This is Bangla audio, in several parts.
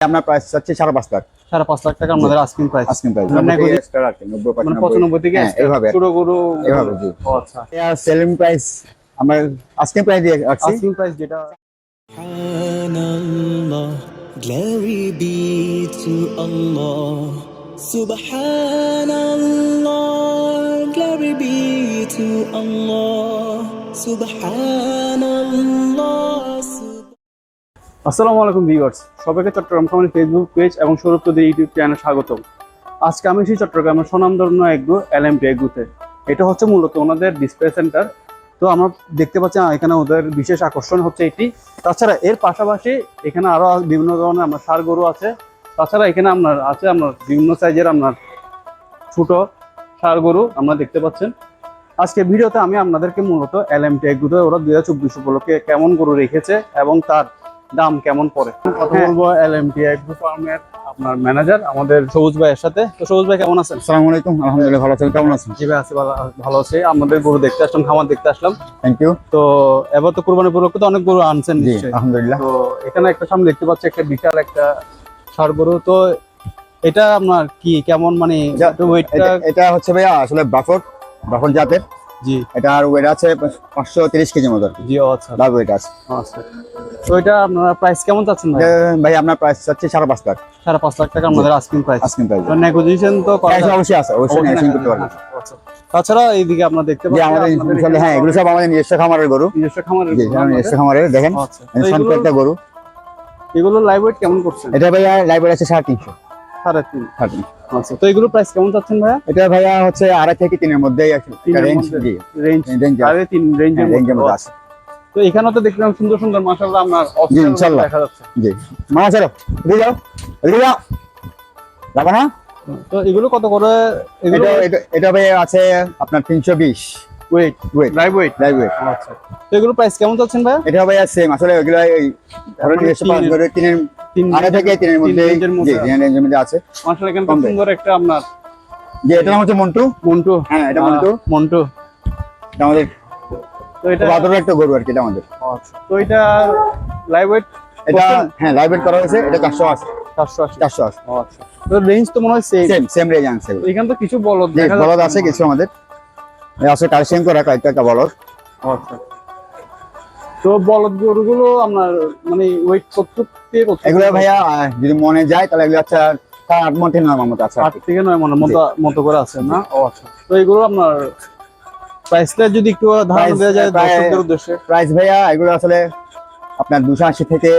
আপনার প্রাইস হচ্ছে সাড়ে পাঁচ লাখ সাড়ে পাঁচ লাখ টাকা আমাদের আস্কিং প্রাইস আস্কিং প্রাইস মানে মানে পঁচানব্বই। থেকে হ্যাঁ, কি। ছোট গরু এইভাবে, জি। আচ্ছা সেলিং প্রাইস আমরা আস্কিং প্রাইস দিয়ে রাখছি আস্কিং প্রাইস যেটা glory be to Allah. Subhanallah, glory be to Allah. Subhanallah. আসসালামু আলাইকুম ভিউয়ার্স। সবাইকে চট্টগ্রাম খামারি ফেসবুক পেজ এবং সৌরভদের ইউটিউব চ্যানেল স্বাগতম। আজকে আমি এসেছি চট্টগ্রামের স্বনামধন্য এগ্রো এলএমপি এগ্রোতে এটা হচ্ছে মূলত ওনাদের ডিসপ্লে সেন্টার তো আমরা দেখতে পাচ্ছি এখানে ওদের বিশেষ আকর্ষণ হচ্ছে এটি। তাছাড়া এর পাশাপাশি এখানে আরও বিভিন্ন ধরনের আপনার সার গরু আছে। তাছাড়া এখানে আপনার আছে আপনার বিভিন্ন সাইজের আপনার ছোট সার গরু আমরা দেখতে পাচ্ছেন। আজকে ভিডিওতে আমি আপনাদেরকে মূলত এলএমটি এগ্রোতে ওরা দুই হাজার চব্বিশ উপলক্ষে কেমন গরু রেখেছে এবং তার দাম কেমন পড়ে? কথা বলব এলএমটি এগ্রো ফার্মের আপনার ম্যানেজার আমাদের সবুজ ভাইয়ের সাথে। তো সবুজ ভাই কেমন আছেন? আসসালামু আলাইকুম আলহামদুলিল্লাহ ভালো আছেন কেমন আছেন? জি ভাই আছি ভালো ভালো আছে। আমাদের গরু দেখতে আসলাম খামার দেখতে আসলাম। থ্যাংক ইউ তো এবার তো কুরবানি উপলক্ষে তো অনেক গরু আনছেন জি নিশ্চয়ই। আলহামদুলিল্লাহ। তো এখানে একটা সামনে দেখতে পাচ্ছি একটা বিশাল একটা ষাড় গরু। তো এটা আপনার কি কেমন মানে এটা- হচ্ছে ভাইয়া আসলে বাফট বাফট জাতের। জি। এটা আর ওয়েট আছে পাঁচশো তিরিশ কেজি মতো জি ও আচ্ছা। লাভ ওয়েট আছে। আচ্ছা। তো এটা আপনারা প্রাইস কেমন চাচ্ছেন ভাই? ভাই আপনার প্রাইস হচ্ছে সাড়ে পাঁচ লাখ। সাড়ে পাঁচ লাখ টাকা আমাদের আস্কিং প্রাইস আস্কিং প্রাইস তো নেগোজিয়েশন তো করা অবশ্যই আছে অবশ্যই নেগোশিয়েশন করতে পারবেন আচ্ছা। তাছাড়া এইদিকে আপনার দেখতে পাচ্ছেন আমাদের হ্যাঁ এগুলো সব আমাদের নিজস্ব খামারের গরু। নিজস্ব খামারের নিজস্ব খামারের দেখেন। আচ্ছা তো এগুলো একটা গরু। এগুলো লাইভ ওয়েট কেমন করছেন? এটা ভাইয়া লাইভ আছে সাড়ে তিনশো। সাড়ে তিন। সাড়ে। আচ্ছা তো এগুলো প্রাইস কেমন চাচ্ছেন ভাইয়া? এটা ভাইয়া হচ্ছে আড়াই থেকে তিনের মধ্যেই আছে। রেঞ্জ মধ্যে? রেঞ্জ রেঞ্জ রেঞ্জের মধ্যে আছে। তো এখানেও তো দেখলাম সুন্দর সুন্দর মাশাআল্লাহ আপনার দেখা যাচ্ছে। জি। মা চলো এদিকে যাও। এদিকে যাও। যাব না তো এগুলো কত করে? এগুলো এটা এটা- ভাইয়া আছে আপনার তিনশো বিশ। Weight weight live weight live weight আচ্ছা। তো এগুলো প্রাইস কেমন চাচ্ছেন ভাইয়া? এটা ভাইয়া সেম আসলে ওগুলো এই ধরুন করে থেকে মধ্যে জি রেঞ্জের মধ্যে আছে। মাশাআল্লাহ এখানে। সুন্দর একটা আপনার যে এটা নাম হচ্ছে মন্টু। মন্টু। হ্যাঁ এটা মন্টু। মন্টু। আমাদের তো এটা খুব একটা গরু আর কি এটা আমাদের। আচ্ছা তো এটা লাইভ ওয়েট এটা হ্যাঁ লাইভ করা হয়েছে এটা চারশো আছে চারশো আশি। চারশো আছে আচ্ছা তো রেঞ্জ তো মনে হয় সেম সেম সেম রেঞ্জ আছে। এখানে তো কিছু বলদ দেখা বলদ আছে কিছু আমাদের। আছে কালেকশন করা কয়েকটা বলদ। আচ্ছা। তো বলদ গরুগুলো আপনার মানে ওয়েট কতটুক থেকে এগুলো ভাইয়া যদি মনে যায় তাহলে এগুলো আট মন তিন নয় মতো আছে আট থেকে নয় মনে মতো মতো করে আছে না? ও আচ্ছা। তো এগুলো আপনার প্রাইসটা যদি একটু ধারণা দেওয়া যায় দর্শকদের উদ্দেশ্যে। প্রাইস ভাইয়া এগুলো আসলে আপনার দুশো আশি থেকে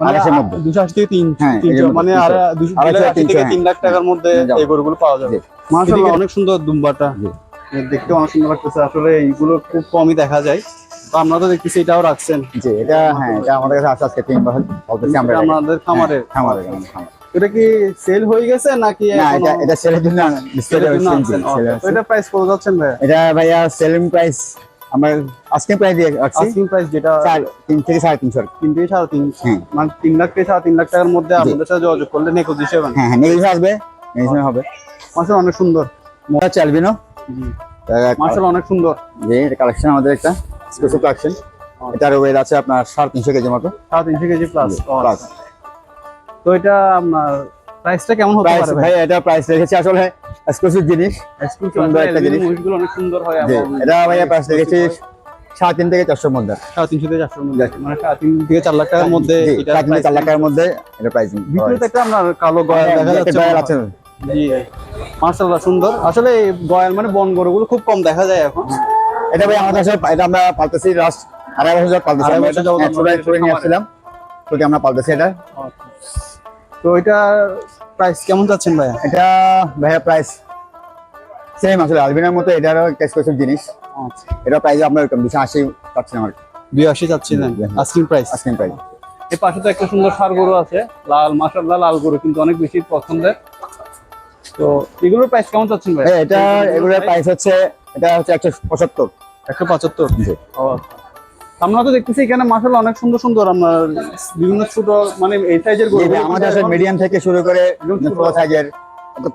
মানে তিন হ্যাঁ, মানে তিন লাখ টাকার মধ্যে এই গরুগুলো পাওয়া যাবে। মাশাআল্লাহ অনেক সুন্দর দুম্বাটা। দেখতে অনেক সুন্দর লাগতেছে। আসলে এইগুলো খুব কমই দেখা যায়। তো আমরা তো দেখতেছি এটাও রাখছেন। জি এটা হ্যাঁ এটা আমাদের কাছে আছে আজকে তিন বছর। আমরা আমাদের খামারে হ্যাঁ, খামারে খামারে। এটা কি সেল হয়ে গেছে নাকি না এটা এটা সেলের জন্য সেলের জন্য? জি। এটা প্রাইস কত যাচ্ছেন ভাই এটা ভাইয়া সেলিং প্রাইস আমরা আজকে প্রাইস দিয়ে আস্কিং প্রাইস যেটা চার তিন থেকে সাড়ে তিনশো আর কি। তিন থেকে সাড়ে তিন হ্যাঁ। মানে তিন লাখ থেকে সাড়ে তিন লাখ টাকার মধ্যে আপনাদের সাথে যোগাযোগ করলে হিসেবে হ্যাঁ হ্যাঁ নেগেটিভ আসবে হবে। মাসের অনেক সুন্দর। এটা হচ্ছে অ্যালবিনো মাসের অনেক সুন্দর। যে এটা কালেকশন আমাদের একটা স্পেশাল কালেকশন এটার ওয়েট আছে আপনার সাড়ে তিনশো কেজি মতো। সাড়ে তিনশো কেজি প্লাস প্লাস তো এটা আপনার প্রাইসটা কেমন হতে পারে ভাই? এটা প্রাইস রেখেছি আসলে এক্সক্লুসিভ জিনিস। সুন্দর একটা জিনিস। মহিষগুলো অনেক সুন্দর হয় এটা ভাইয়া প্রাইস রেখেছি সাড়ে তিন থেকে চারশোর মধ্যে। সাড়ে তিনশো থেকে চারশোর মধ্যে। মানে সাড়ে তিন থেকে চার লাখ টাকার মধ্যে এটা সাড়ে তিন চার লাখ টাকার মধ্যে এটা প্রাইস ভিতরে একটা আপনার কালো গয়াল দেখা যাচ্ছে। আছে। জি মার্শাল্লাহ সুন্দর। আসলে এই গয়াল মানে বন গরুগুলো খুব কম দেখা যায় এখন। এটা ভাই আমাদের আসলে এটা আমরা পালতেছি লাস্ট আড়াই বছর পালতেছি। আড়াই আমরা বছর। যাবত হ্যাঁ, আমরা নিয়ে। আসছিলাম। তোকে আমরা পালতেছি এটা। তো এটা প্রাইস কেমন যাচ্ছেন ভাইয়া? এটা ভাইয়া প্রাইস সেম আসলে আলবিনার মতো এটারও একটা স্পেশাল জিনিস। আচ্ছা। এটা প্রাইস আমরা ওরকম দুশো আশি পাচ্ছি আমার দুই আশি জি। আস্কিং প্রাইস আজকে প্রাইস এই পাশে তো একটা সুন্দর সার গরু আছে লাল মাসাল্লাহ লাল গরু কিন্তু অনেক বেশি পছন্দের। তো এগুলোর প্রাইস কেমন চাচ্ছেন ভাই এটা এগুলোর প্রাইস হচ্ছে এটা হচ্ছে একশো পঁচাত্তর। একশো পঁচাত্তর। ও আচ্ছা। আমরা তো দেখতেছি এখানে মাসাল্লাহ অনেক সুন্দর সুন্দর আপনার বিভিন্ন ছোট মানে এই সাইজের গরু আমাদের আসলে মিডিয়াম থেকে শুরু করে একদম ছোট। সাইজের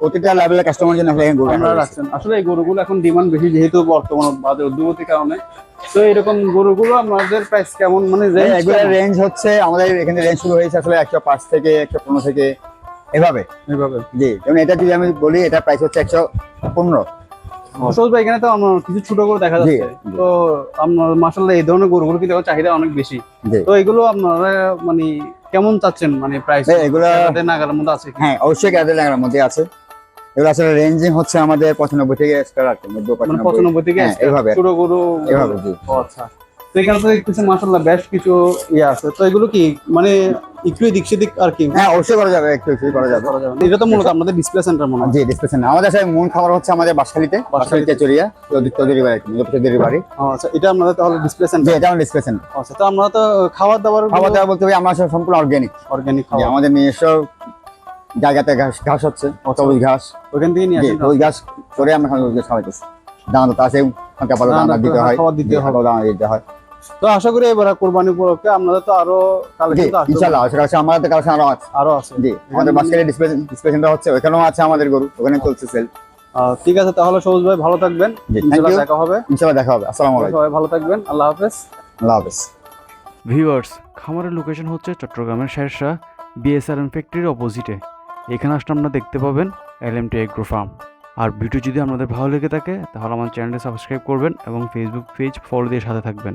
প্রতিটা লেভেলের কাস্টমার জন্য এখানে গরু হয়েছে। রাখছেন। আসলে এই গরুগুলো এখন ডিমান্ড বেশি যেহেতু বর্তমান বাজার উদ্যোগতির কারণে। তো এরকম গরুগুলো আপনাদের প্রাইস কেমন? মানে এগুলোর রেঞ্জ হচ্ছে আমাদের এখানে রেঞ্জ শুরু হয়েছে আসলে একশো পাঁচ থেকে একশো পনেরো থেকে এভাবে। এইভাবে জি যেমন এটা যদি আমি বলি এটা প্রাইস হচ্ছে একশো পনেরো। ভাই এখানে তো আমার কিছু ছোট গরু দেখা যাচ্ছে। তো আপনার মাসাল্লাহ এই ধরনের গরুগুলো কিন্তু চাহিদা অনেক বেশি। তো এগুলো আপনারা মানে কেমন চাচ্ছেন? মানে প্রাইস এগুলো নাগালের মধ্যে আছে হ্যাঁ অবশ্যই কাদের মধ্যে আছে। এগুলো আসলে রেঞ্জিং হচ্ছে আমাদের পঁচানব্বই থেকে স্টার্ট মানে পঁচানব্বই। থেকে হ্যাঁ, এইভাবে ছোট গরু এভাবে আচ্ছা। তো এখানে তো কিছু মাসাল্লাহ বেশ কিছু ইয়ে আছে। তো এগুলো কি মানে একটু সেদিক আর কি? হ্যাঁ অবশ্যই করা যাবে একটু একটু করা যাবে। এটা তো মূলত আপনাদের ডিসপ্লে সেন্টার মনে হয়। জি ডিসপ্লেশন আমাদের আসলে মূল খাবার হচ্ছে আমাদের বাসখালীতে বাসখালী তেচুরিয়া চৌধুরী চৌধুরী বাড়ি চৌধুরী বাড়ি। আচ্ছা এটা আপনাদের তাহলে ডিসপ্লে সেন্টার এটা আমার ডিসপ্লেশন আচ্ছা তো আমরা তো খাবার দাবার খাবার দাবার বলতে আমরা সম্পূর্ণ অর্গানিক যে খাবার আমাদের নিজস্ব জায়গাতে ঘাস ঘাস হচ্ছে সবুজ ঘাস। ওখান থেকে নিয়ে জি আসেন ওই ঘাস করে আমরা খাওয়াইতেছি। দানা তো আছে পালো দানা দিতে হয় খাবার দিতে হয়। দানা দিতে হয়। তো আশা করি এবার কোরবানি উপলক্ষে আপনাদের তো আরও কালেকশন তো ইনশাআল্লাহ করছি আমাদের তো আরও আছে। আরও আছে। জি আমাদের বাসখালী ডিসপ্লেশনটা হচ্ছে ওখানেও আছে আমাদের গরু ওখানে চলছে সেল ঠিক আছে তাহলে সবুজ ভাই ভালো থাকবেন। ইনশাআল্লাহ দেখা হবে। ইনশাআল্লাহ দেখা হবে আসসালামু আলাইকুম। সবাই ভালো থাকবেন আল্লাহ হাফেজ। আল্লাহ হাফেজ। ভিউয়ার্স খামারের লোকেশন হচ্ছে চট্টগ্রামের শেরশাহ বিএসআরএম ফ্যাক্টরির অপোজিটে এখানে আসলে আপনারা দেখতে পাবেন L M T agro farm আর ভিডিও যদি আপনাদের ভালো লেগে থাকে তাহলে আমার চ্যানেলটি সাবস্ক্রাইব করবেন এবং ফেসবুক পেজ ফলো দিয়ে সাথে থাকবেন।